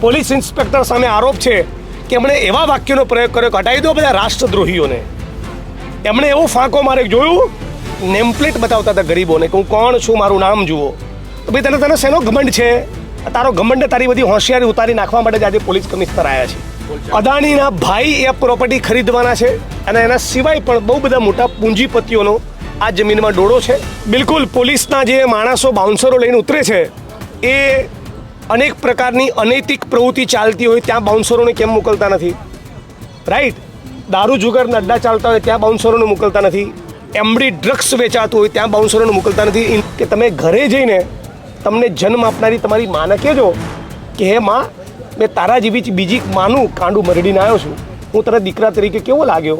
Police inspector સામે આરોપ છે કે એમણે એવા વાક્યનો પ્રયોગ કર્યો હટાવી દો બધા રાષ્ટ્રદ્રોહીઓને. એમણે એવો ફાંકો મારે જોયું? નેમપ્લેટ બતાવતા હતા ગરીબોને કે હું કોણ છું, મારું નામ જુઓ. તો ભાઈ તને તને શેનો ઘમંડ છે? તારો ઘમંડ તારી બધી હોશિયારી ઉતારી નાખવા માટે જ આજે પોલીસ કમિશનર આવ્યા છે. અદાણીના ભાઈ એ પ્રોપર્ટી ખરીદવાના છે અને એના સિવાય પણ બહુ બધા મોટા પૂંજીપતિઓનો આ જમીનમાં ડોળો છે. બિલકુલ પોલીસના જે માણસો, બાઉન્સરો લઈને ઉતરે છે, એ અનેક પ્રકારની અનૈતિક પ્રવૃત્તિ ચાલતી હોય ત્યાં બાઉન્સરોને કેમ મોકલતા નથી? રાઈટ દારૂ જુગારના અડ્ડા ચાલતા હોય ત્યાં બાઉન્સરોને મોકલતા નથી. એમડી ડ્રગ્સ વેચાતું હોય ત્યાં બાઉન્સરોને મોકલતા નથી. કે તમે ઘરે જઈને તમને જન્મ આપનારી તમારી માને કહેજો કે, હે માં, મેં તારા જેવી બીજી માનું કાંડું મરડીને આવ્યો છું. હું તને દીકરા તરીકે કેવો લાગ્યો?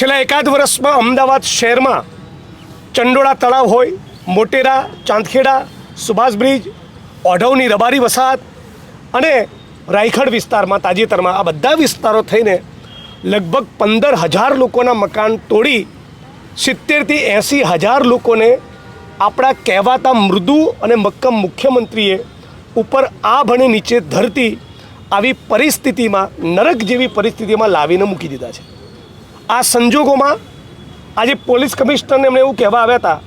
છેલ્લા એકાદ વર્ષમાં અમદાવાદ શહેરમાં ચંડોળા તળાવ હોય, મોટેરા, ચાંદખેડા, સુભાષ બ્રિજ, ઓઢવની રબારી વસાહત અને રાયખડ વિસ્તારમાં તાજેતરમાં આ બધા વિસ્તારો થઈને લગભગ પંદર હજાર લોકોના મકાન તોડી સિત્તેરથી એંસી હજાર લોકોને આપણા કહેવાતા મૃદુ અને મક્કમ મુખ્યમંત્રીએ ઉપર આ ભણે નીચે ધરતી આવી પરિસ્થિતિમાં, નરક જેવી પરિસ્થિતિમાં લાવીને મૂકી દીધા છે. આ સંજોગોમાં આજે પોલીસ કમિશનરને એમણે એવું કહેવા આવ્યા હતા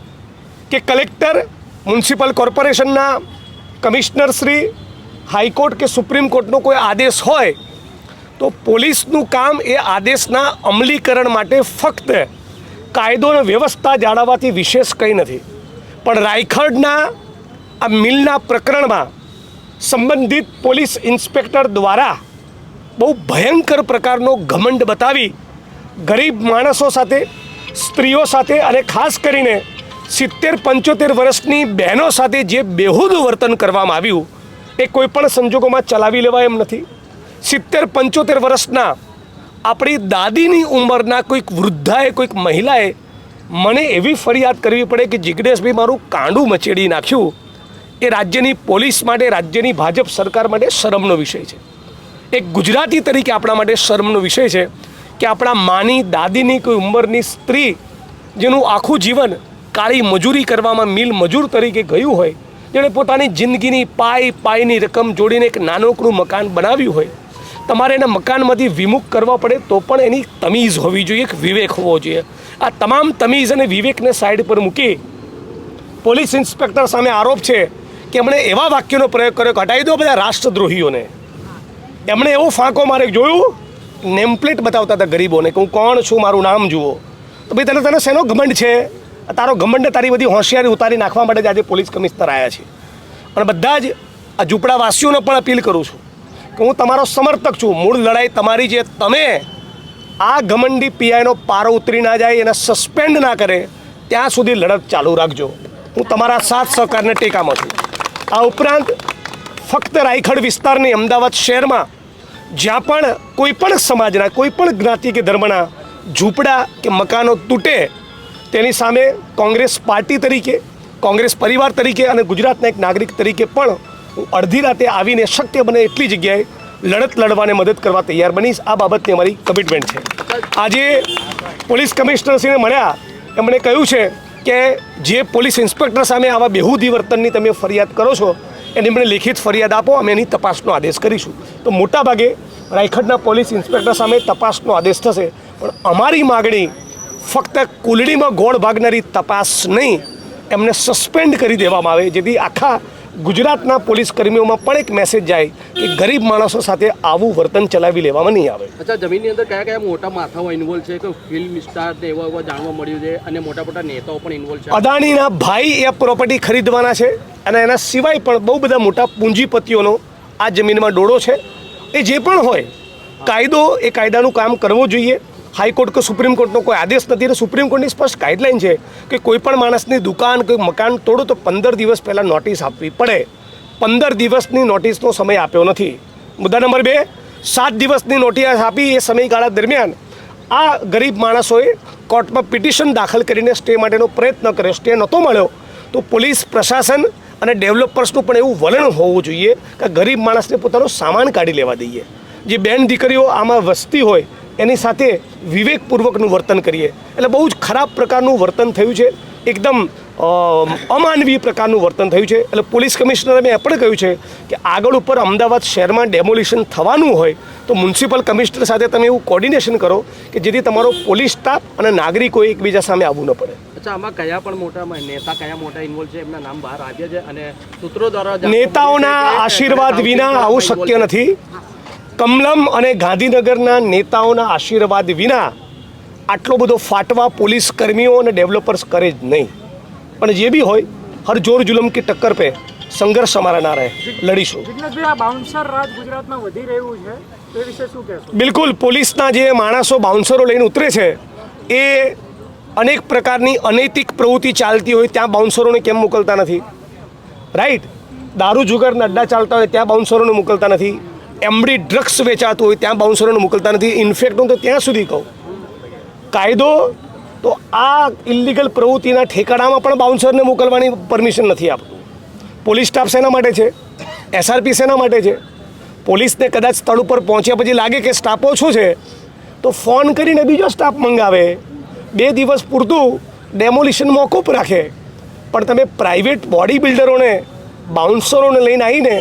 કે કલેક્ટર મ્યુનિસિપલ કોર્પોરેશનના કમિશનર શ્રી, હાઈકોર્ટ કે સુપ્રીમ કોર્ટનો કોઈ આદેશ હોય, તો પોલીસનું કામ એ આદેશના અમલીકરણ માટે ફક્ત કાયદો અને વ્યવસ્થા જાળવવાથી વિશેષ કંઈ નથી. પણ રાયખડના આ મિલના પ્રકરણમાં સંબંધિત પોલીસ ઇન્સ્પેક્ટર દ્વારા બહુ ભયંકર પ્રકારનો ઘમંડ બતાવી ગરીબ માણસો સાથે, સ્ત્રીઓ સાથે અને ખાસ કરીને સિત્તેર, પંચોતેર વર્ષની બહેનો સાથે જે બેહુદ વર્તન કરવામાં આવ્યું, એ કોઈ પણ સંજોગોમાં ચલાવી લેવાય એમ નથી. સિત્તેર, પંચોતેર વર્ષના આપણી દાદીની ઉંમરના કોઈક વૃદ્ધાએ, કોઈક મહિલાએ મને એવી ફરિયાદ કરવી પડે કે જિગ્નેશભાઈ મારું કાંડું મચેડી નાખ્યું. એ રાજ્યની પોલીસ માટે, રાજ્યની ભાજપ સરકાર માટે શરમનો વિષય છે. એક ગુજરાતી તરીકે આપણા માટે શરમનો વિષય છે. કે આપણા માની, દાદીની કોઈ ઉંમરની સ્ત્રી જેનું આખું જીવન કાળી મજૂરી કરવામાં મિલ મજૂર તરીકે ગયું હોય, જેણે પોતાની જિંદગીની પાય પાયની રકમ જોડીને એક નાનકડું મકાન બનાવ્યું હોય, તમારે એના મકાનમાંથી વિમુખ કરવા પડે તો પણ એની તમીઝ હોવી જોઈએ, એક વિવેક હોવો જોઈએ. આ તમામ તમીઝ અને વિવેકને સાઈડ પર મૂકી પોલીસ ઇન્સ્પેક્ટર સામે આરોપ છે કે એમણે એવા વાક્યનો પ્રયોગ કર્યો કે હટાવી દો બધા રાષ્ટ્રદ્રોહીઓને. એમણે એવો ફાંકો મારે જોયું નેમપ્લેટ બતાવતા હતા ગરીબોને કે હું કોણ છું, મારું નામ જુઓ. તો ભાઈ તને તને શેનો ઘમંડ છે? તારો ઘમંડ તારી બધી હોશિયારી ઉતારી નાખવા માટે જ આજે પોલીસ કમિશનર આવ્યા છે. અને બધા જ આ ઝૂંપડાવાસીઓને પણ અપીલ કરું છું કે હું તમારો સમર્થક છું. મૂળ લડાઈ તમારી છે. તમે આ ઘમંડી પીઆઈનો પારો ઉતરી ના જાય, એને સસ્પેન્ડ ના કરે, ત્યાં સુધી લડત ચાલુ રાખજો. હું તમારા સાથ સહકારને ટેકામાં છું. આ ઉપરાંત ફક્ત રાયખડ વિસ્તારની અમદાવાદ શહેરમાં જ્યાં પણ કોઈ પણ સમાજના, કોઈ પણ જ્ઞાતિ કે ધર્મના ઝૂંપડા કે મકાનો તૂટે, તેની સામે કોંગ્રેસ પાર્ટી તરીકે, કોંગ્રેસ પરિવાર તરીકે અને ગુજરાતના એક નાગરિક તરીકે પણ હું અડધી રાતે આવીને શક્ય બને એટલી જગ્યાએ લડત લડવાને મદદ કરવા તૈયાર બનીશ. આ બાબતની અમારી કમિટમેન્ટ છે. આજે પોલીસ કમિશનરશ્રીને મળ્યા, એમણે કહ્યું છે કે જે પોલીસ ઇન્સ્પેક્ટર સામે આવા બેહુદી વર્તનની તમે ફરિયાદ કરો છો એની મને લેખિત ફરિયાદ આપો, અમે એની તપાસનો આદેશ કરીશું. તો મોટાભાગે રાયખડના પોલીસ ઇન્સ્પેક્ટર સામે તપાસનો આદેશ થશે, પણ અમારી માગણી ફક્ત કુલડીમાં ગોળ ભાગનારી તપાસ નહીં, એમને સસ્પેન્ડ કરી દેવામાં આવે, જેથી આખા ગુજરાતના પોલીસ કર્મીઓમાં પણ એક મેસેજ જાય કે ગરીબ માણસો સાથે આવું વર્તન ચલાવી લેવામાં નહીં આવે. અચ્છા જમીનની અંદર કયા કયા મોટા માથાઓ ઇન્વોલ્વ છે? કે ફિલ્મ સ્ટાર ને એવા એવા જાણવા મળ્યું છે? અને મોટા મોટા નેતાઓ પણ ઇન્વોલ્વ છે? અદાણીના ભાઈ એ પ્રોપર્ટી ખરીદવાના છે અને એના સિવાય પણ બહુ બધા મોટા પૂંજીપતિઓનો આ જમીનમાં ડોળો છે. એ જે પણ હોય કાયદો એ કાયદાનું કામ કરવો જોઈએ. હાઈકોર્ટ કે સુપ્રીમ કોર્ટનો કોઈ આદેશ નથી. અને સુપ્રીમ કોર્ટની સ્પષ્ટ ગાઈડલાઇન છે કે કોઈ પણ માણસની દુકાન કોઈ મકાન તોડો તો પંદર દિવસ પહેલાં નોટિસ આપવી પડે. પંદર દિવસની નોટિસનો સમય આપ્યો નથી. મુદ્દા નંબર બે, સાત દિવસની નોટિસ આપી એ સમયગાળા દરમિયાન આ ગરીબ માણસોએ કોર્ટમાં પિટિશન દાખલ કરીને સ્ટે માટેનો પ્રયત્ન કર્યો. સ્ટે નહોતો મળ્યો. તો પોલીસ, પ્રશાસન અને ડેવલપર્સનું પણ એવું વલણ હોવું જોઈએ કે ગરીબ માણસને પોતાનો સામાન કાઢી લેવા દઈએ. જે બેન દીકરીઓ આમાં વસતી હોય એની સાથે વિવેકપૂર્વકનું વર્તન કરીએ. એટલે બહુ જ ખરાબ પ્રકારનું વર્તન થયું છે. એકદમ અમાનવીય પ્રકારનું વર્તન થયું છે. એટલે પોલીસ કમિશનરે મેં એ પણ કહ્યું છે કે આગળ ઉપર અમદાવાદ શહેરમાં ડેમોલિશન થવાનું હોય તો મ્યુનિસિપલ કમિશનર સાથે તમે એવું કોર્ડિનેશન કરો કે જેથી તમારો પોલીસ સ્ટાફ અને નાગરિકો એકબીજા સામે આવવું ન પડે. અચ્છા આમાં કયા પણ મોટા નેતા કયા મોટા ઇન્વોલ્વ છે? એમના નામ બહાર આવ્યા છે અને સૂત્રો દ્વારા નેતાઓના આશીર્વાદ વિના આવું શક્ય નથી. કમલમ અને ગાંધીનગરના નેતાઓના આશીર્વાદ વિના આટલો બધો ફાટવા પોલીસ કર્મીઓ અને ડેવલપર્સ કરે જ નહીં. પણ જે બી હોય હર જોર જુલમ કી ટક્કર પે સંઘર્ષ અમારા ના રહે. લડીશું. બિલકુલ પોલીસના જે માણસો બાઉન્સરો લઈને ઉતરે છે એ અનેક પ્રકારની અનૈતિક પ્રવૃત્તિ ચાલતી હોય ત્યાં બાઉન્સરોને કેમ મોકલતા નથી? રાઈટ દારૂ જુગારના અડ્ડા ચાલતા હોય ત્યાં બાઉન્સરોને મોકલતા નથી. એમડી ડ્રગ્સ વેચાતું હોય ત્યાં બાઉન્સરોને મોકલતા નથી. ઇન્ફેક્ટ હું તો ત્યાં સુધી કહું. કાયદો, તો આ ઇલિગલ પ્રવૃત્તિના ઠેકાણામાં પણ બાઉન્સરને મોકલવાની પરમિશન નથી આપતું. પોલીસ સ્ટાફ શેના માટે છે? એસઆરપી શેના માટે છે? પોલીસને કદાચ સ્થળ ઉપર પહોંચ્યા પછી લાગે કે સ્ટાફ ઓછો છે, તો ફોન કરીને બીજો સ્ટાફ મંગાવે. બે દિવસ પૂરતું ડેમોલિશન મોકૂફ રાખે. પણ તમે પ્રાઇવેટ બોડી બિલ્ડરોને બાઉન્સરોને લઈને આવીને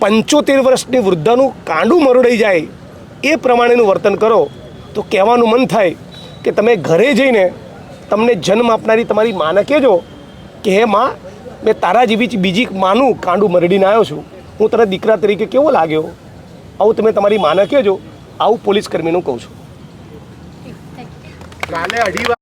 પંચોતેર વર્ષની વૃદ્ધાનું કાંડું મરડાઈ જાય એ પ્રમાણેનું વર્તન કરો તો કહેવાનું મન થાય કે તમે ઘરે જઈને તમને જન્મ આપનારી તમારી માને કહેજો કે હે માં મેં તારા જેવી બીજી માનું કાંડું મરડીને આવ્યો છું. હું તને દીકરા તરીકે કેવો લાગ્યો? આવું તમે તમારી માને કહેજો. આવું પોલીસ કર્મીનું કહું છું. કાલે અઢી